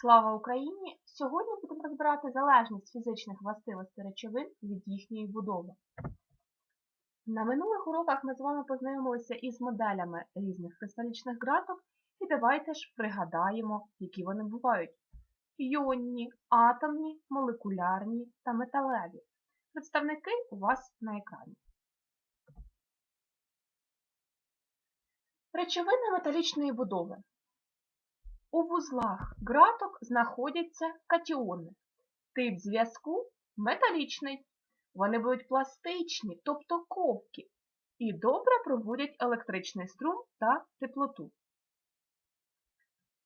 Слава Україні! Сьогодні будемо розбирати залежність фізичних властивостей речовин від їхньої будови. На минулих уроках ми з вами познайомилися із моделями різних кристалічних ґраток і давайте ж пригадаємо, які вони бувають. Йонні, атомні, молекулярні та металеві. Представники у вас на екрані. Речовини металічної будови. У вузлах ґраток знаходяться катіони. Тип зв'язку металічний. Вони будуть пластичні, тобто ковкі, і добре проводять електричний струм та теплоту.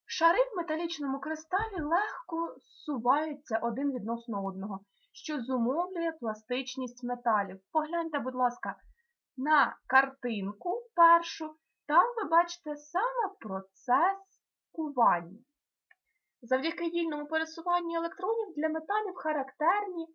Шари в металічному кристалі легко зсуваються один відносно одного, що зумовлює пластичність металів. Погляньте, будь ласка, на картинку першу, там ви бачите саме процес кування. Завдяки вільному пересуванню електронів для металів характерні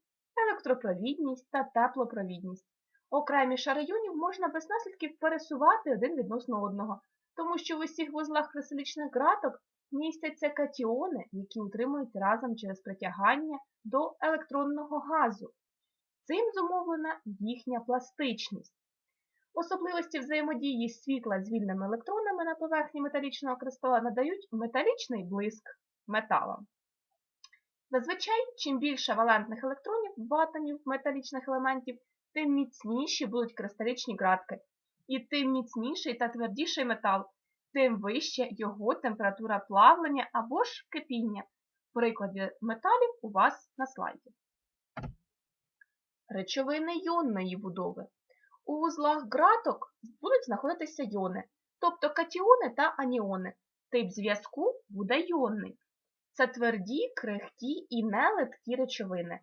електропровідність та теплопровідність. Окремі шари йонів можна без наслідків пересувати один відносно одного, тому що в усіх вузлах кристалічних ґраток містяться катіони, які утримують разом через притягання до електронного газу. Цим зумовлена їхня пластичність. Особливості взаємодії світла з вільними електронами на поверхні металічного кристала надають металічний блиск металам. Зазвичай, чим більше валентних електронів в атомів металічних елементів, тим міцніші будуть кристалічні ґратки. І тим міцніший та твердіший метал, тим вища його температура плавлення або ж кипіння. Приклади металів у вас на слайді. Речовини йонної будови. У вузлах ґраток будуть знаходитися йони, тобто катіони та аніони. Тип зв'язку буде йонний. Це тверді, крихкі і нелиткі речовини.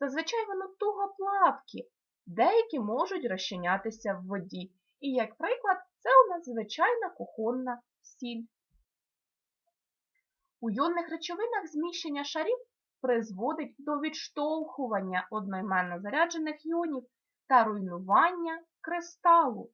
Зазвичай вони тугоплавкі, деякі можуть розчинятися в воді. І, як приклад, це у нас звичайна кухонна сіль. У йонних речовинах зміщення шарів призводить до відштовхування одноіменно заряджених йонів та руйнування кристалу.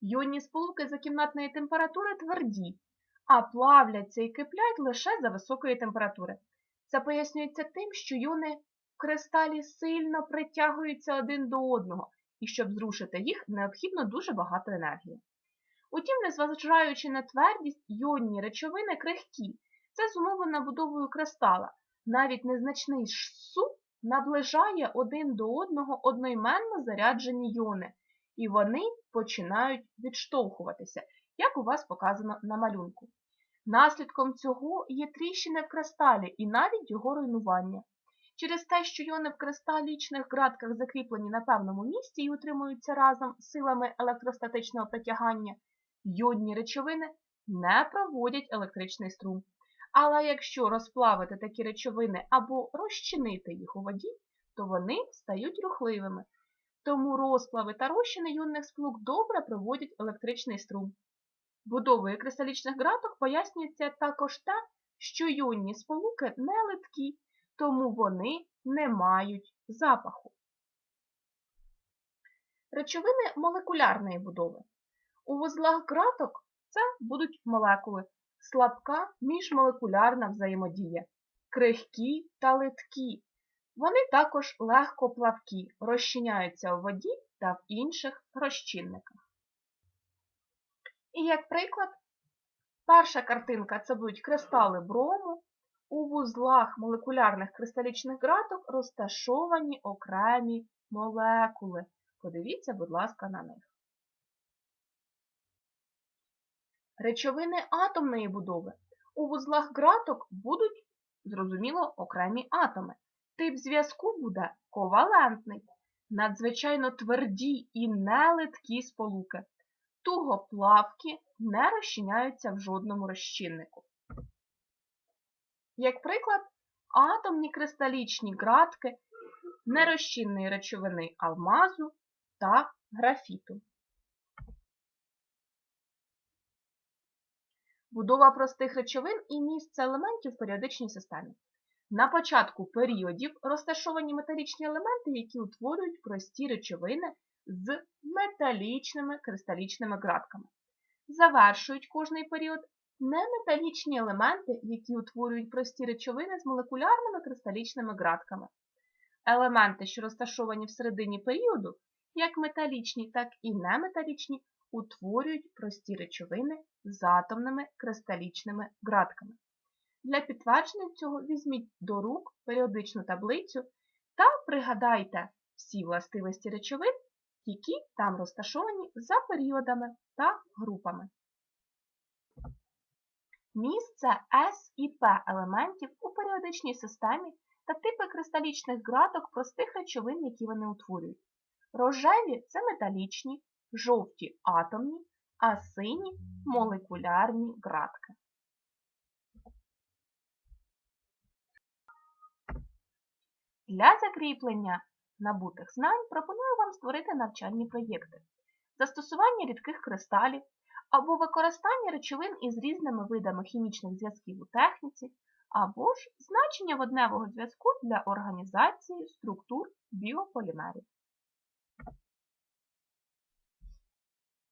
Йонні сполуки за кімнатної температури тверді, а плавляться і киплять лише за високої температури. Це пояснюється тим, що йони в кристалі сильно притягуються один до одного, і щоб зрушити їх, необхідно дуже багато енергії. Утім, незважаючи на твердість, йонні речовини крихкі. Це зумовлено будовою кристала. Навіть незначний суп наближає один до одного одноіменно заряджені йони, і вони починають відштовхуватися, як у вас показано на малюнку. Наслідком цього є тріщини в кристалі і навіть його руйнування. Через те, що йони в кристалічних ґратках закріплені на певному місці і утримуються разом силами електростатичного притягання, йодні речовини не проводять електричний струм. Але якщо розплавити такі речовини або розчинити їх у воді, то вони стають рухливими. Тому розплави та розчини йонних сполук добре проводять електричний струм. Будовою кристалічних ґраток пояснюється також те, що йонні сполуки не литкі, тому вони не мають запаху. Речовини молекулярної будови. У вузлах ґраток це будуть молекули, слабка міжмолекулярна взаємодія, крихкі та литкі. Вони також легкоплавкі, розчиняються у воді та в інших розчинниках. І як приклад, перша картинка це будуть кристали брому. У вузлах молекулярних кристалічних ґраток розташовані окремі молекули. Подивіться, будь ласка, на них. Речовини атомної будови. У вузлах ґраток будуть, зрозуміло, окремі атоми. Тип зв'язку буде ковалентний, надзвичайно тверді і нелиткі сполуки. Тугоплавки не розчиняються в жодному розчиннику. Як приклад, атомні кристалічні ґратки нерозчинної речовини алмазу та графіту. Будова простих речовин і місце елементів в періодичній системі. На початку періодів розташовані металічні елементи, які утворюють прості речовини з металічними кристалічними ґратками. Завершують кожний період Неметалічні елементи, які утворюють прості речовини з молекулярними кристалічними ґратками. Елементи, що розташовані всередині періоду, як металічні, так і неметалічні, утворюють прості речовини з атомними кристалічними ґратками. Для підтвердження цього візьміть до рук періодичну таблицю та пригадайте всі властивості речовин, які там розташовані за періодами та групами. Місце С і П елементів у періодичній системі та типи кристалічних ґраток простих речовин, які вони утворюють. Рожеві це металічні, жовті атомні, а сині молекулярні ґратки. Для закріплення набутих знань пропоную вам створити навчальні проєкти, застосування рідких кристалів або використання речовин із різними видами хімічних зв'язків у техніці, або ж значення водневого зв'язку для організації структур біополімерів.